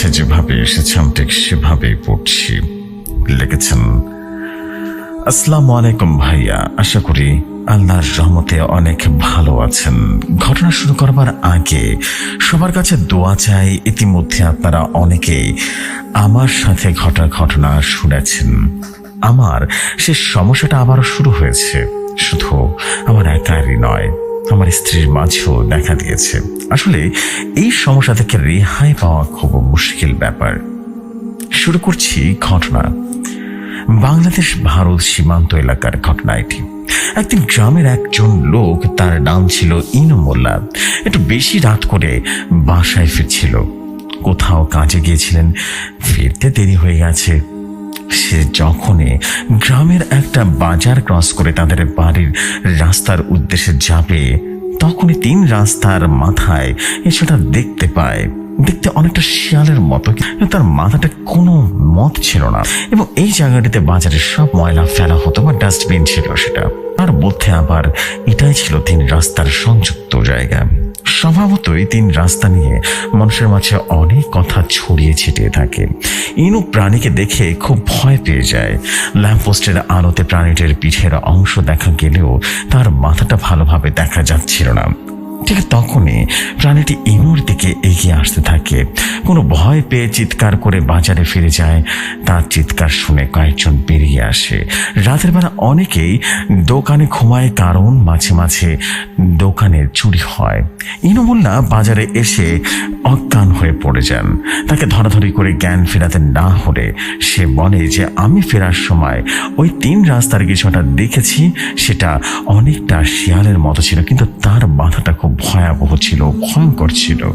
কাছে যেভাবে এসেছে, আমি ঠিক সেভাবেই পড়ছি। লিখেছেন, আসসালামু আলাইকুম ভাইয়া, আশা করি আল্লাহর রহমতে অনেক ভালো আছেন। ঘটনা শুরু করবার আগে সবার কাছে দোয়া চাই, ইতিমধ্যে আপনারা অনেকেই আমার সাথে ঘটা ঘটনা শুনেছেন। আমার সে সমস্যাটা আবারও শুরু হয়েছে, শুধু আমার একারই নয়। আমার স্ত্রীর মাঝেও দেখা দিয়েছে। আসলে এই সমস্যা থেকে রেহাই পাওয়া খুব মুশকিল ব্যাপার। শুরু করছি ঘটনা। বাংলাদেশ ভারত সীমান্ত এলাকার ঘটনা এটি। একদিন গ্রামের একজন লোক, তার নাম ছিল ইনু মোল্লা। একটু বেশি রাত করে বাসায় ফিরছিল। কোথাও কাজে গিয়েছিলেন, ফিরতে দেরি হয়ে গেছে। সে যখনই গ্রামের একটা বাজার ক্রস করে তাদের বাড়ির রাস্তার উদ্দেশ্যে যাবে, তখনই তিন রাস্তার মাথায় এছাড়া দেখতে পায়। দেখতে অনেকটা শিয়ালের মতো। তার মাথাটা কোনো মত ছিল না। এবং এই জায়গাটিতে বাজারের সব ময়লা ফেলা হতো বা ডাস্টবিন ছিল সেটা। তার মধ্যে আবার এটাই ছিল তিন রাস্তার সংযুক্ত জায়গা। স্বভাবতই তিন রাস্তা নিয়ে মানুষের মাঝে অনেক কথা ছড়িয়ে ছিটিয়ে থাকে। ইনু প্রাণীকে দেখে খুব ভয় পেয়ে যায়। ল্যাম্পপোস্টের আলোতে প্রাণীটির পিঠের অংশ দেখা গেলেও তার মাথাটা ভালোভাবে দেখা যাচ্ছিল না। ঠিক তখনই প্রাণীটি ইনুর দিকে এগিয়ে আসতে থাকে। কোনো ভয় পেয়ে চিৎকার করে বাজারে ফিরে যায়। তার চিৎকার শুনে কয়েকজন বেরিয়ে আসে। রাতের বেলা অনেকেই দোকানে ঘুমায় কারণ মাঝে মাঝে দোকানের চুরি হয়। ইনু বাজারে এসে অজ্ঞান হয়ে পড়ে যান। তাকে ধরাধরি করে জ্ঞান ফেরাতে না হলে সে বলে যে, আমি ফেরার সময় ওই তিন রাস্তার কিছুটা দেখেছি। সেটা অনেকটা শিয়ালের মতো ছিল, কিন্তু তার মাথাটা খুব ভয়াবহ ছিল, ভয়ঙ্কর ছিল।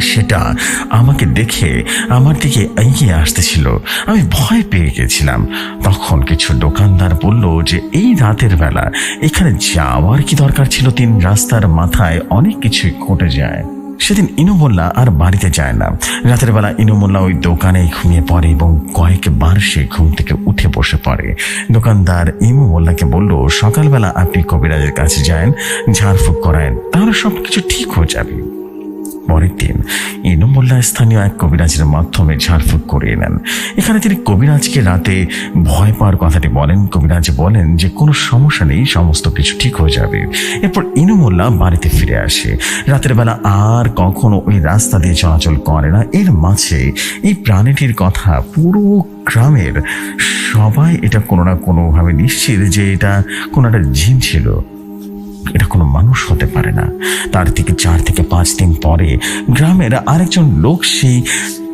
সেটা আমাকে দেখে আমার দিকে এগিয়ে আসতেছিল। আমি ভয় পেয়ে গেছিলাম। তখন কিছু দোকানদার বলল যে, এই রাতের বেলা এখানে যাওয়ার কি দরকার ছিল? তিন রাস্তার মাথায় অনেক কিছুই ঘটে যায়। সেদিন ইনুমোল্লা আর বাড়িতে যায় না। রাতের বেলা ইনুমোল্লা ওই দোকানে ঘুমিয়ে পড়ে এবং কয়েকবার সে ঘুম থেকে উঠে বসে পড়ে। দোকানদার ইমু মোল্লাকে বলল, সকালবেলা আপনি কবিরাজের কাছে যান, ঝাড়ফুঁক করায়েন তাহলে সব কিছু ঠিক হয়ে যাবে। পরের দিন ইনু মোল্লা স্থানীয় এক কবিরাজের মাধ্যমে ঝাড়ফুঁক করিয়ে নেন। এখানে তিনি কবিরাজকে রাতে ভয় পাওয়ার কথাটি বলেন। কবিরাজ বলেন যে, কোনো সমস্যা নেই, সমস্ত কিছু ঠিক হয়ে যাবে। এরপর ইনু বাড়িতে ফিরে আসে। রাতের বেলা আর কখনো ওই রাস্তা দিয়ে চলাচল করে না। এর মাঝে এই প্রাণীটির কথা পুরো গ্রামের সবাই এটা কোনো না কোনোভাবে নিশ্চিত যে এটা কোনো একটা জিন ছিল। এটা কোনো মানুষ হতে পারে না। তার থেকে চার থেকে পাঁচ দিন পরে গ্রামের আরেকজন লোক সেই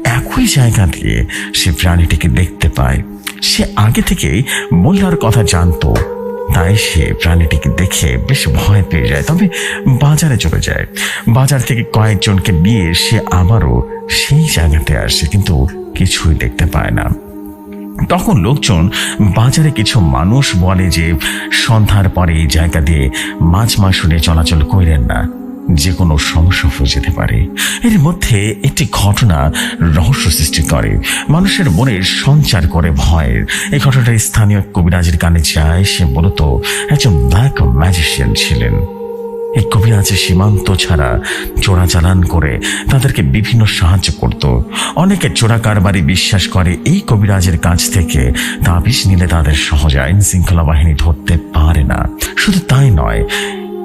একই জায়গা দিয়ে সে প্রাণীটিকে দেখতে পায়। সে আগে থেকেই মোল্লার কথা জানতো, তাই সে প্রাণীটিকে দেখে বেশ ভয় পেয়ে যায়। তবে বাজারে চলে যায়। বাজার থেকে কয়েকজনকে নিয়ে সে আবারও সেই জায়গাতে আসে, কিন্তু কিছুই দেখতে পায় না। তখন লোকজন বাজারে কিছু মানুষ বলে যে, সন্ধ্যার পরে এই জায়গা দিয়ে মাছ মাংস নিয়ে চলাচল করেন না। যে কোনো সমস্যা হয়ে যেতে পারে। এর মধ্যে একটি ঘটনা রহস্য সৃষ্টি করে। মানুষের মনে সঞ্চার করে ভয়ের এই ঘটনাটা স্থানীয় কবিরাজের কানে যায়। সে মূলত একজন ব্ল্যাক ম্যাজিশিয়ান ছিলেন। এই কবি কবিরাজের সীমান্ত ছাড়া চোরা চালান করে তাদেরকে বিভিন্ন সাহায্য করত। অনেকে চোরা কারবারি বিশ্বাস করে এই কবিরাজের কাছ থেকে তাবিজ নিলে তাদের সহজ আইন শৃঙ্খলা বাহিনী ধরতে পারে না। শুধু তাই নয়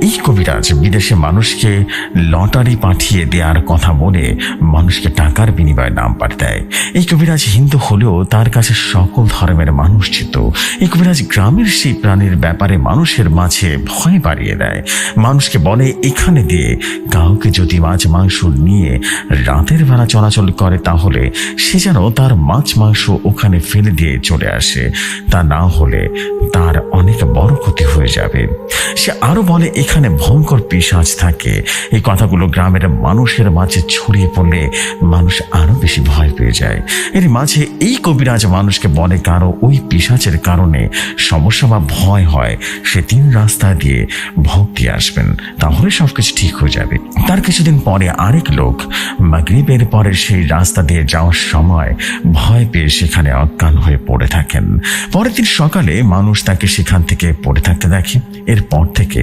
এই কবিরাজ বিদেশে মানুষকে লটারি পাঠিয়ে দেওয়ার কথা বলে মানুষকে টাকার বিনিময়ে নাম্বার দেয়। এই কবিরাজ হিন্দু হলেও তার কাছে সকল ধর্মের মানুষ ছিল এই কবিরাজ গ্রামের সেই প্রাণীর ব্যাপারে মানুষের মাঝে ভয় বাড়িয়ে দেয়। মানুষকে বলে, এখানে দিয়ে কাউকে যদি মাছ, মাংস নিয়ে রাতের বেলা চলাচল করে তাহলে সে যেন তার মাছ, মাংস ওখানে ফেলে দিয়ে চলে আসে। তা না হলে তার অনেক বড় ক্ষতি হয়ে যাবে। সে আরও বলে এখানে ভয়ঙ্কর পিসাজ থাকে। এই কথাগুলো গ্রামের মানুষের মাঝে ছড়িয়ে পড়লে মানুষ আরও বেশি ভয় পেয়ে যায়। এর মাঝে এই কবিরাজ মানুষকে বলে কারও ওই পিসাচের কারণে সমস্যা বা ভয় হয়, সে তিন রাস্তা দিয়ে ভক্তি আসবেন। তাহলে সবকিছু ঠিক হয়ে যাবে। তার কিছুদিন পরে আরেক লোক মাগরিবের পরে সেই রাস্তা দিয়ে যাওয়ার সময় ভয় পেয়ে সেখানে অজ্ঞান হয়ে পড়ে থাকেন। পরের দিন সকালে মানুষ তাকে সেখান থেকে পড়ে থাকতে দেখে। এরপর থেকে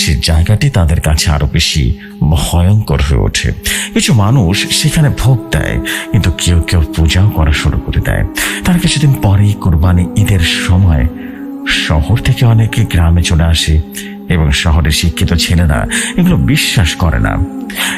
সে সে জায়গাটি তাদের কাছে আরও বেশি ভয়ঙ্কর হয়ে ওঠে। কিছু মানুষ সেখানে ভোগ দেয়, কিন্তু কেউ কেউ পূজাও করা শুরু করে দেয়। তার কিছুদিন পরেই কোরবানি ঈদের সময় শহর থেকে অনেকে গ্রামে চলে আসে এবং শহরে শিক্ষিত ছেলেরা এগুলো বিশ্বাস করে না।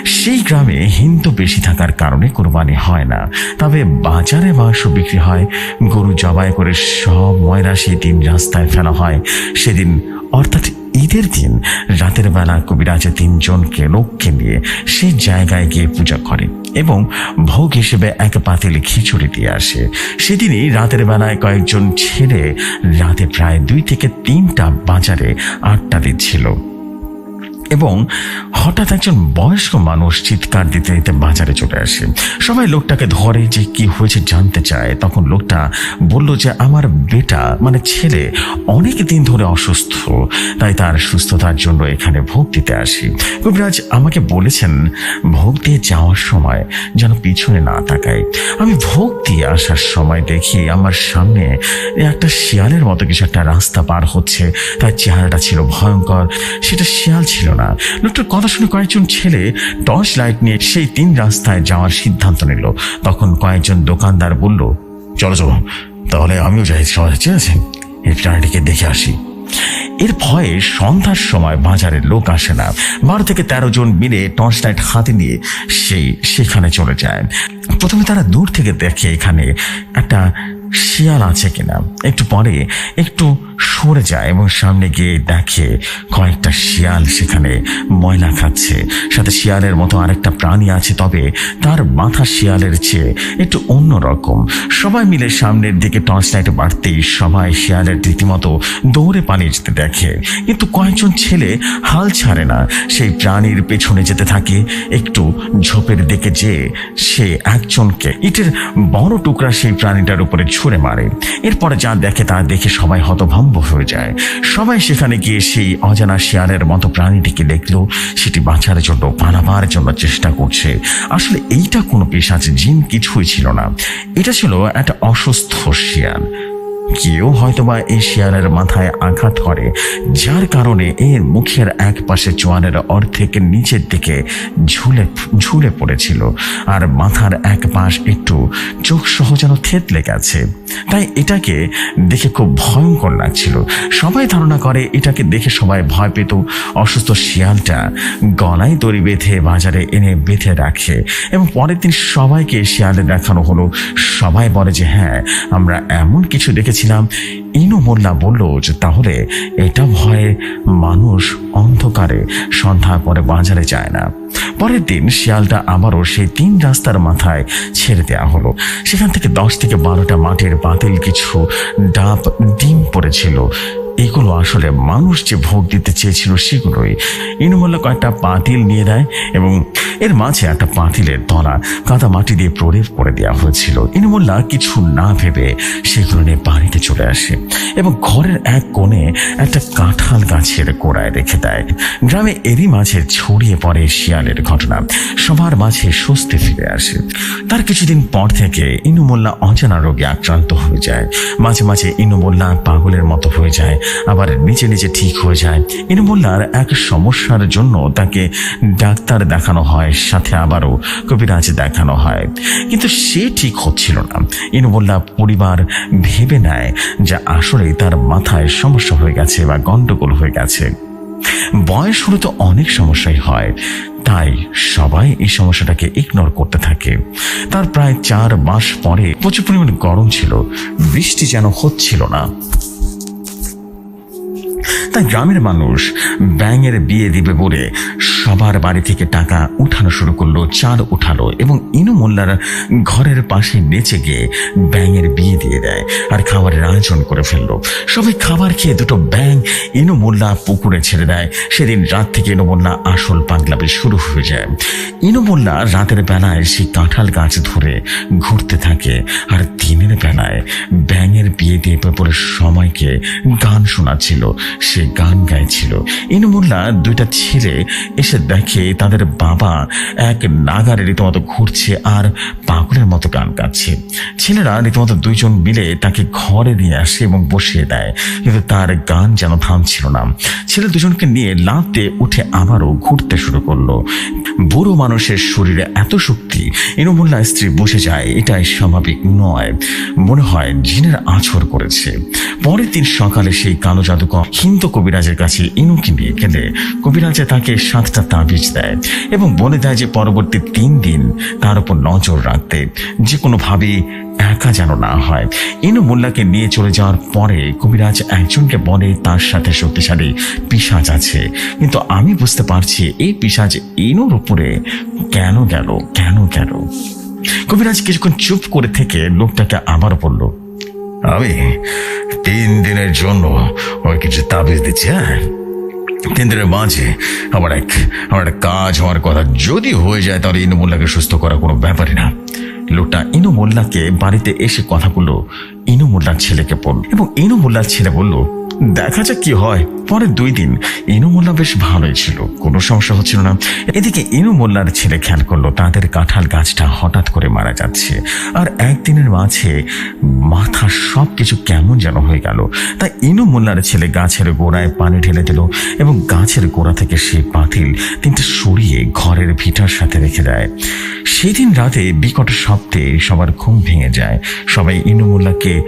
সেই গ্রামে হিন্দু বেশি থাকার কারণে কোরবানি হয় না। তবে বাজারে মাংস বিক্রি হয়, গরু জবাই করে সব ময়রা সেই দিন রাস্তায় ফেলা হয়। সেদিন অর্থাৎ ঈদের দিন রাতের বেলা কবিরাজে তিনজনকে লোককে নিয়ে সে জায়গায় গিয়ে পূজা করে এবং ভোগ হিসেবে এক পাতিল খিচুড়ি দিয়ে আসে। সেদিনই রাতের বেলায় কয়েকজন ছেলে রাতে প্রায় দুই থেকে তিনটা বাজারে আড্ডা দিচ্ছিল। এবং হঠাৎ একজন বয়স্ক মানুষ চিৎকার দিতে দিতে বাজারে চলে আসে। সবাই লোকটাকে ধরে যে কি হয়েছে জানতে চায়। তখন লোকটা বলল যে, আমার বেটা মানে ছেলে, অনেক দিন ধরে অসুস্থ। তাই তার সুস্থতার জন্য এখানে ভোগ দিতে আসি। কবিরাজ আমাকে বলেছেন, ভোগ দিয়ে যাওয়ার সময় যেন পিছনে না তাকাই আমি ভোগ দিয়ে আসার সময় দেখি আমার সামনে একটা শিয়ালের মতো কিছু একটা রাস্তা পার হচ্ছে। তার চেহারাটা ছিল ভয়ঙ্কর। সেটা শিয়াল ছিল না। লোকটার কথা শুনে কয়েকজন ছেলে টর্চ লাইট নিয়ে সেই তিন রাস্তায় যাওয়ার সিদ্ধান্ত নিল। তখন কয়েকজন দোকানদার বলল, চলো চলো, তাহলে আমিও যাই, সবাই ঠিক আছে? এই প্রাণীটিকে দেখে আসি। এর ভয়ে সন্ধ্যার সময় বাজারে লোক আসে না। বারো থেকে তেরো জন মিলে টর্চ লাইট হাতে নিয়ে সেই সেখানে চলে যায়। প্রথমে তারা দূর থেকে দেখে এখানে একটা শিয়াল আছে কিনা। একটু পরে একটু সরে যায় এবং সামনে গিয়ে দেখে কয়েকটা শিয়াল সেখানে ময়লা খাচ্ছে। সাথে শিয়ালের মতো আরেকটা প্রাণী আছে, তবে তার মাথা শিয়ালের চেয়ে একটু অন্য রকম। সবাই মিলে সামনের দিকে টর্চ লাইট বাড়তেই সবাই শিয়ালের রীতিমতো দৌড়ে পালিয়ে যেতে দেখে। কিন্তু কয়েকজন ছেলে হাল ছাড়ে না। সেই প্রাণীর পেছনে যেতে থাকে, একটু ঝোপের দিকে যেয়ে সে একজনকে ইটের বড় টুকরা সেই প্রাণীটার উপরে ছুঁড়ে মারে। এরপরে যা দেখে তা দেখে সবাই হতভম্ব হয়ে যায়। সবাই সেখানে গিয়ে সেই অজানা শিয়ালের মতো প্রাণীটিকে দেখল। সেটি বাঁচার জন্য, পালাবার জন্য চেষ্টা করছে। আসলে এইটা কোনো পেশাচ জিন কিছুই ছিল না। এটা ছিল একটা অসুস্থ শিয়াল। কেউ হয়তোবা এই শিয়ালের মাথায় আঘাত করে, যার কারণে এর মুখের এক পাশে চোয়ানের অর্ধেক নিচের দিকে ঝুলে ঝুলে পড়েছিল আর মাথার এক পাশ একটু চোখ সহ যেন থেতলে গেছে। তাই এটাকে দেখে খুব ভয়ঙ্কর লাগছিল। সবাই ধারণা করে এটাকে দেখে সবাই ভয় পেত। অসুস্থ শিয়ালটা গলায় দড়ি বেঁধে বাজারে এনে বেঁধে রাখে এবং পরের দিন সবাইকে শিয়ালে দেখানো হলো। সবাই বলে যে হ্যাঁ আমরা এমন কিছু দেখেছিলাম ইনু মোল্লা বলল যে তাহলে এটা ভয়ে মানুষ অন্ধকারে সন্ধ্যা পরে বাজারে যায় না। পরের দিন শিয়ালটা আবারও সেই তিন রাস্তার মাথায় ছেড়ে দেওয়া হলো। সেখান থেকে দশ থেকে বারোটা মাটির বাতিল কিছু ডাব ডিম পড়েছিল। এগুলো আসলে মানুষ যে ভোগ দিতে চেয়েছিল সেগুলোই। ইনুমোল্লা কয়েকটা পাতিল নিয়ে দেয় এবং এর মাঝে একটা পাতিলের তলা কাদা মাটি দিয়ে প্রলেপ করে দেওয়া হয়েছিল। ইনুমোল্লা কিছু না ভেবে সেগুলো নিয়ে বাড়িতে চলে আসে এবং ঘরের এক কোণে একটা কাঁঠাল গাছের গোড়ায় রেখে দেয়। গ্রামে এরই মাঝে ছড়িয়ে পড়ে শিয়ালের ঘটনা। সবার মাঝে স্বস্তি ফিরে আসে। তার কিছুদিন পর থেকে ইনুমোল্লা অজানা রোগে আক্রান্ত হয়ে যায়। মাঝে মাঝে ইনুমোল্লা পাগলের মতো হয়ে যায়। আবার নিজে নিজে ঠিক হয়ে যায়। ইনুমোল্লার এক সমস্যার জন্য তাকে ডাক্তার দেখানো হয়, সাথে আবারও কবিরাজ দেখানো হয়। কিন্তু সে ঠিক হচ্ছিল না। ইনুমোল্লা পরিবার ভেবে নেয় যে আসলেই তার মাথায় সমস্যা হয়ে গেছে বা গন্ডগোল হয়ে গেছে। বয়স হলে তো অনেক সমস্যাই হয়, তাই সবাই এই সমস্যাটাকে ইগনোর করতে থাকে। তার প্রায় চার মাস পরে প্রচুর পরিমাণ গরম ছিল, বৃষ্টি যেন হচ্ছিল না। তাই গ্রামের মানুষ ব্যাঙের বিয়ে দিবে বলে সবার বাড়ি থেকে টাকা উঠানো শুরু করল, চাল উঠালো এবং ইনু মোল্লার ঘরের পাশে নেচে গিয়ে ব্যাঙের বিয়ে দিয়ে দেয় আর খাবারের আয়োজন করে ফেলল। সবাই খাবার খেয়ে দুটো ব্যাং ইনু মোল্লা পুকুরে ছেড়ে দেয়। সেদিন রাত থেকে ইনু মোল্লা আসল পাগলামি শুরু হয়ে যায়। ইনু মোল্লা রাতের বেলায় সেই কাঁঠাল গাছ ধরে ঘুরতে থাকে আর দিনের বেলায় ব্যাঙের বিয়ে দিয়ে পরে সময়কে গান শোনাচ্ছিল, সে গান গাইছিল। ইনু মোল্লা দুইটা ছেলে এসে এসে দেখে তাদের বাবা এক নাগারে রীতিমতো ঘুরছে আর পাগলের মতো গান গাচ্ছে। ছেলেরা রীতিমতো দুইজন মিলে তাকে ঘরে নিয়ে আসে এবং বসিয়ে দেয়। কিন্তু তার গান যেন থামছিল না। ছেলে দুজনকে নিয়ে লাফতে উঠে আবারও ঘুরতে শুরু করল। বুড়ো মানুষের শরীরে এত শক্তি, ইনুমুল্লা স্ত্রী বসে যায়, এটাই স্বাভাবিক নয়। মনে হয় জিনের আছর করেছে। পরের দিন সকালে সেই কালো জাদুকর হিন্দু কবিরাজের কাছে ইনুকে নিয়ে গেলে। কবিরাজে তাকে সাতটা তাবিজ দেয় এবং বলে দেয় যে পরবর্তী তিন দিন তার উপর নজর রাখতে। যে কোনোভাবেই একা যেন না হয়। ইনু মোল্লাকে নিয়ে চলে যাওয়ার পরে কবিরাজ একজনকে বলে তার সাথে শক্তিশালী পিসাজ আছে। কিন্তু আমি বুঝতে পারছি এই পিসাজ ইনুর উপরে কেন গেল কেন গেল? কবিরাজ কিছুক্ষণ চুপ করে থেকে লোকটাকে আবার বলল, আমি তিন দিনের জন্য ওই কিছু তাবিজ দিচ্ছি হ্যাঁ? তিন বাঁচে মাঝে আমার এক, আমার একটা কাজ হওয়ার কথা যদি হয়ে যায়, তাহলে ইনু মোল্লাকে সুস্থ করা কোনো ব্যাপারই না। লোকটা ইনু মোল্লাকে বাড়িতে এসে কথাগুলো ইনু মোল্লার ছেলেকে বলল। এবং ইনু মোল্লার ছেলে বলল দেখা যাক কি হয়। পরে দুই দিন, ইনু মোল্লা বেশ ভালোই ছিল। কোনো সমস্যা হচ্ছিল না। এদিকে ইনু মোল্লার ছেলে খেয়াল করল, তাদের কাঁঠাল গাছটা হঠাৎ করে মারা যাচ্ছে। আর একদিনের মাঝে মাথা সব কিছু কেমন যেন হয়ে গেল। তাই ইনু মোল্লার ছেলে গাছের গোড়ায় পানি ঢেলে দিল এবং গাছের গোড়া থেকে সেই পাতিল তিনটে সরিয়ে ঘরের ভিটার সাথে রেখে দেয়। সেদিন রাতে বিকট শব্দে সবার ঘুম ভেঙে যায়। সবাই ইনু মোল্লাকে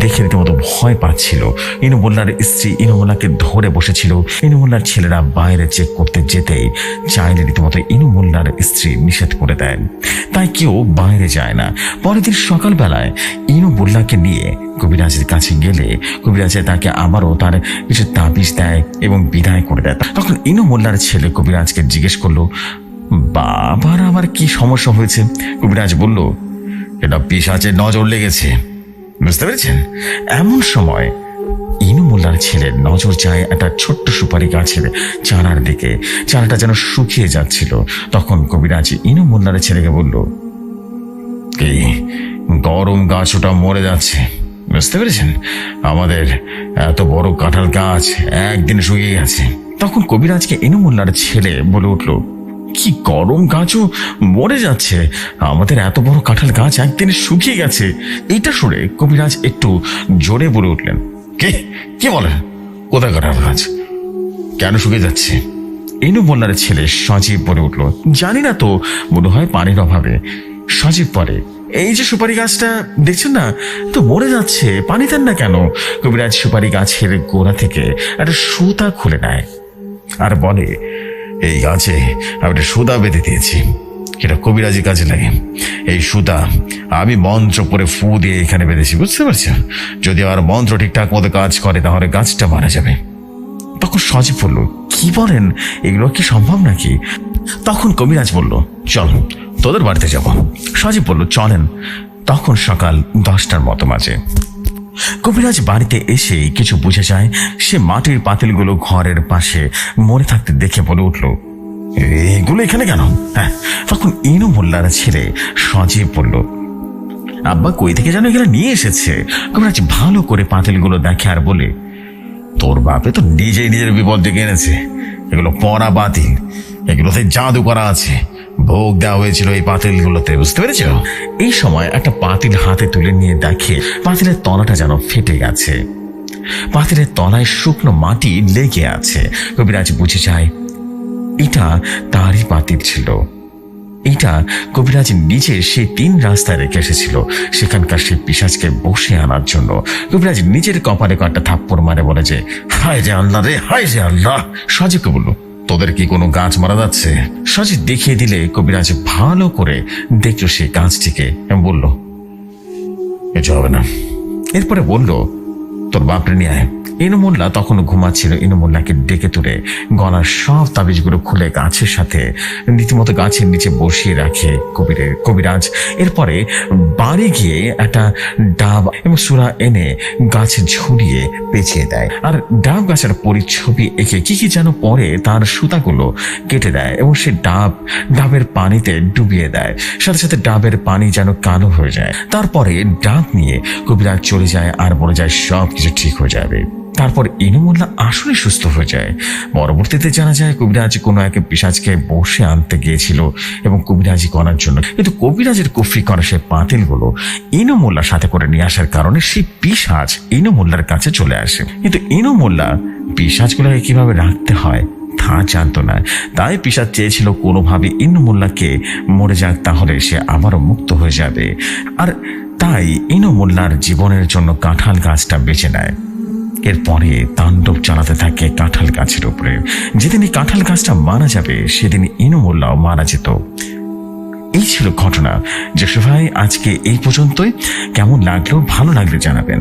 দেখে রীতিমতো ভয় পাচ্ছিল। ইনু মোল্লার স্ত্রী ইনু মোল্লাকে ধরে বসেছিল। ইনু মোল্লার ছেলেরা বাইরে চেক করতে যেতেই চাইলে রীতিমতো ইনু মোল্লার স্ত্রী নিষেধ করে দেন। তাই কেউ বাইরে যায় না। পরের দিন সকালবেলায় ইনু মোল্লাকে নিয়ে কবিরাজের কাছে গেলে কবিরাজে তাকে আবারও তার কিছু তাবিজ দেয় এবং বিদায় করে দেয়। তখন ইনু মোল্লার ছেলে কবিরাজকে জিজ্ঞেস করল বাবার আবার কি সমস্যা হয়েছে? কবিরাজ বলল, এটা পিসাচের নজর লেগেছে। বুঝতে পেরেছেন? এমন সময় ইনু মোল্লার ছেলের নজর যায় একটা ছোট্ট সুপারি গাছের চারার দিকে। চারাটা যেন শুকিয়ে যাচ্ছিল। তখন কবিরাজ ইনু মোল্লার ছেলেকে বলল, কি গরম গাছ ওটা মরে যাচ্ছে। বুঝতে পেরেছেন? আমাদের এত বড় কাঁঠাল গাছ একদিন শুকিয়ে গেছে। তখন কবিরাজকে ইনু মোল্লার ছেলে বলে উঠল কি গরম গাছও মরে যাচ্ছে। আমাদের এত বড় কাঁঠাল গাছ একদিনে শুকিয়ে গেছে। এটা শুনে কবিরাজ একটু জোরে বলে উঠলেন, কে? কি বলে? কোথায় কাঁঠাল গাছ? কেন শুকিয়ে যাচ্ছে? এনু মোল্লার ছেলে সজীব বলে উঠল, জানি না তো, মনে হয় পানির অভাবে। সজীব পরে এই যে সুপারি গাছটা, দেখছেন না? তো মরে যাচ্ছে, পানি দেন না কেন? কবিরাজ সুপারি গাছের গোড়া থেকে একটা সুতা খুলে নেয় আর বলে এই গাছে আমি একটা সুতা বেঁধে দিয়েছি। এটা কবিরাজি কাজে লাগে। এই সুতা আমি মন্ত্র পরে ফু দিয়ে এখানে বেঁধেছি, বুঝতে পারছেন? যদি আমার মন্ত্র ঠিকঠাক মতো কাজ করে, তাহলে গাছটা মারা যাবে। তখন সজীব বলল, কি বলেন? এগুলো কি সম্ভব নাকি? তখন কবিরাজ বলল, চল, তোদের বাড়িতে যাব। সজীব বলল, চলেন। তখন সকাল দশটার মতো মাঝে কবিরাজ বাড়িতে এসে কিছু বুঝে যায়, সে মাটির পাতিলগুলো ঘরের পাশে মরে থাকতে দেখে বলে উঠল, এগুলো এখানে কেন? হ্যাঁ তখন ইনু মোল্লার ছেলে সজীব বলল, আব্বা কই থেকে যেন এখানে নিয়ে এসেছে? কবিরাজ ভালো করে পাতিলগুলো দেখে আর বলে, তোর বাপে তো নিজেই নিজের বিপদ ডেকে এনেছে। এগুলো পরা বাতিল এগুলোতে জাদু করা আছে। ভোগ দেওয়া হয়েছিল এই পাতিলগুলোতে, বুঝতে পেরেছ? এই সময় একটা পাতিল হাতে তুলে নিয়ে দেখে পাতিলের তলাটা যেন ফেটে গেছে। পাতিলের তলায় শুকনো মাটি লেগে আছে। কবিরাজ বুঝে যায়, এটা তারই পাতিল ছিল। এটা কবিরাজ নিজে সে তিন রাস্তায় রেখে এসেছিল, সেখানকার সেই পিসাজকে বসে আনার জন্য। কবিরাজ নিজের কপালে কয়েকটা থাপ্পড় মারে বলে যে, হায় রে আল্লাহ রে, হায় রে আল্লাহ। সজীবকে বলল তোদের কি কোনো গাছ মারা যাচ্ছে? সাজি দেখিয়ে দিলে কবিরাজ ভালো করে দেখল সেই গাছটিকে বলল কিছু হবে না। এরপরে বলল, তোর বাপরে নিয়ে আয়। ইনুমুল্লা তখন ঘুমাচ্ছিল। ইনুমুল্লাকে ডেকে তুলে গলার সব তাবিজগুলো খুলে গাছের সাথে রীতিমতো গাছের নিচে বসিয়ে রাখে কবিরের কবিরাজ। এরপরে বাড়ি গিয়ে একটা ডাব এবং সুরা এনে গাছে ঝুলিয়ে পেঁচিয়ে দেয়। আর ডাব গাছের পরিচ্ছবি এঁকে কি কি যেন পরে তার সুতাগুলো কেটে দেয় এবং সে ডাব, ডাবের পানিতে ডুবিয়ে দেয়। সাথে সাথে ডাবের পানি যেন কালো হয়ে যায়। তারপরে ডাব নিয়ে কবিরাজ চলে যায় আর বলে যায় সব কিছু ঠিক হয়ে যাবে। তারপর ইনুমুল্লাহ আসলে সুস্থ হয়ে যায়। পরবর্তীতে জানা যায়, কবিরাজ কোনো এক পিসাজকে বসে আনতে গিয়েছিল এবং কবিরাজি করার জন্য কিন্তু কবিরাজের কুফরি করা সে পাতিলগুলো ইনুমুল্লার সাথে করে নিয়ে আসার কারণে সেই পিসাজ ইনুমুল্লার কাছে চলে আসে। কিন্তু ইনুমুল্লাহ পিসাজগুলোকে কীভাবে রাখতে হয় তা জানতো না। তাই পিসাজ চেয়েছিল কোনোভাবে ইনুমুল্লাহকে মরে যাক, তাহলে সে আবারও মুক্ত হয়ে যাবে। আর তাই ইনুমুল্লার জীবনের জন্য কাঁঠাল গাছটা বেছে নেয়। এরপরে তাণ্ডব চালাতে থাকে কাঁঠাল গাছের উপরে। যেদিন এই কাঁঠাল গাছটা মারা যাবে, সেদিন ইনুমুল্লাও মারা যেত। এই ছিল ঘটনা। যে ভাই আজকে এই পর্যন্তই। কেমন লাগল, ভালো লাগলে জানাবেন।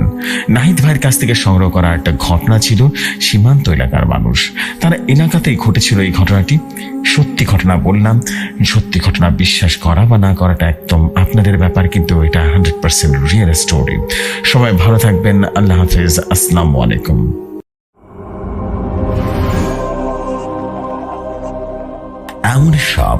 নাহিদ ভাইয়ের কাছ থেকে সংগ্রহ করা একটা ঘটনা ছিল সীমান্ত এলাকার মানুষ। তারা এলাকাতেই ঘটেছিল এই ঘটনাটি। সত্যি ঘটনা বললাম, সত্যি ঘটনা বিশ্বাস করা বা না করাটা একদম আপনাদের ব্যাপার, কিন্তু এটা হান্ড্রেড পার্সেন্ট রিয়েল স্টোরি সবাই ভালো থাকবেন, আল্লাহ হাফিজ, আসসালামু আলাইকুম। এমন সব